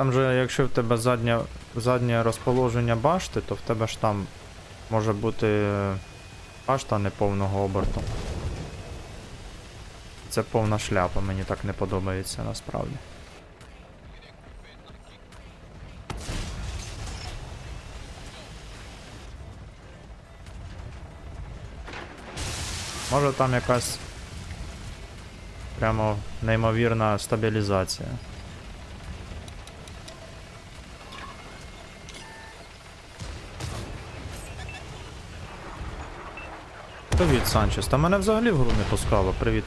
Там же, якщо в тебе заднє, заднє розположення башти, то в тебе ж там може бути е, башта неповного оберту. Це повна шляпа, мені так не подобається насправді. Може там якась прямо неймовірна стабілізація. Привіт, Санчес. Та мене взагалі в гру не пускало. Привіт,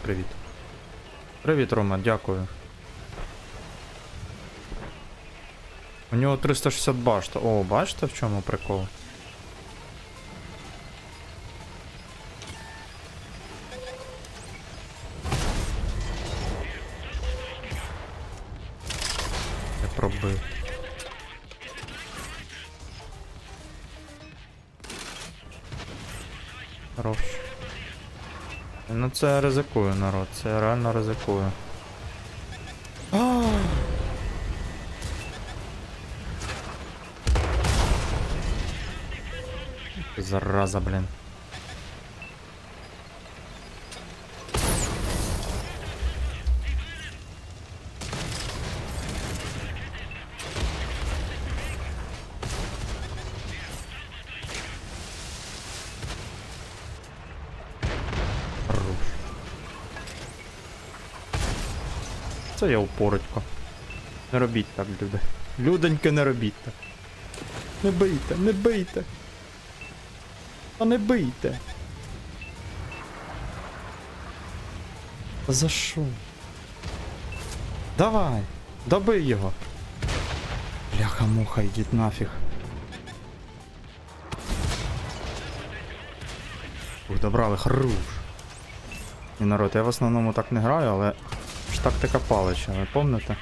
привіт. Рома, дякую. У нього 360 башта. О, бачите в чому прикол? Не пробив. Хорош. Ну це ризикую, народ, це реально ризикую. Зараза, блін. Це я упоротько. Не робіть так, люди. Людоньки, не робіть так. Не бийте, не бийте. А не бийте. За що? Давай, добий його. Бляха муха, йдіть нафіг. Ух, добрали, хорош. І народ, я в основному так не граю, але тактика палича, ви помните?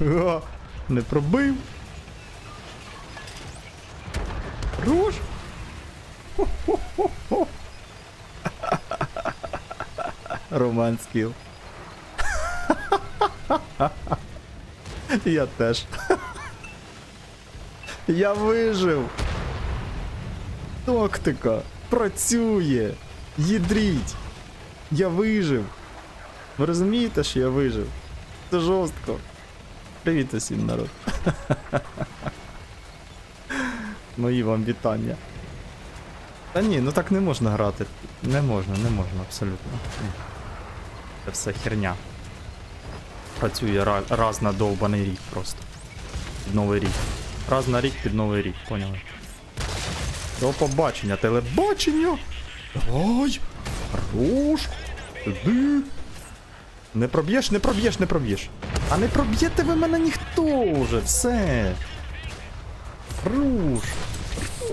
Га, не пробив. Руш! Роман скіл. Я теж. Я вижив. Тактика працює. Їдріть. Я вижив. Ви розумієте, що я вижив? Це жорстко. Привіт усім, народ. Мої вам вітання. Та ні, ну так не можна грати. Не можна, не можна, абсолютно. Це все херня. Працює раз на довбаний рік просто. Під новий рік. Раз на рік під новий рік, поняли? До побачення, телебачення! Давай! Хорош! Іди! Не проб'єш, не проб'єш, не проб'єш. А не проб'єте ви мене ніхто вже, все. Руш.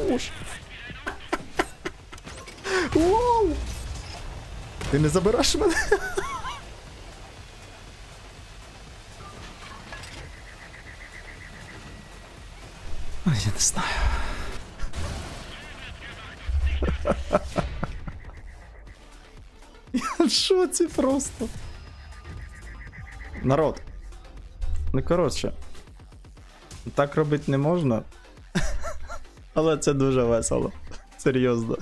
Руш. Вау! Ти не забереш мене? Ой, я не знаю. Я в шоці просто. Народ. Ну коротше. Так робити не можна. Але це дуже весело. Серйозно.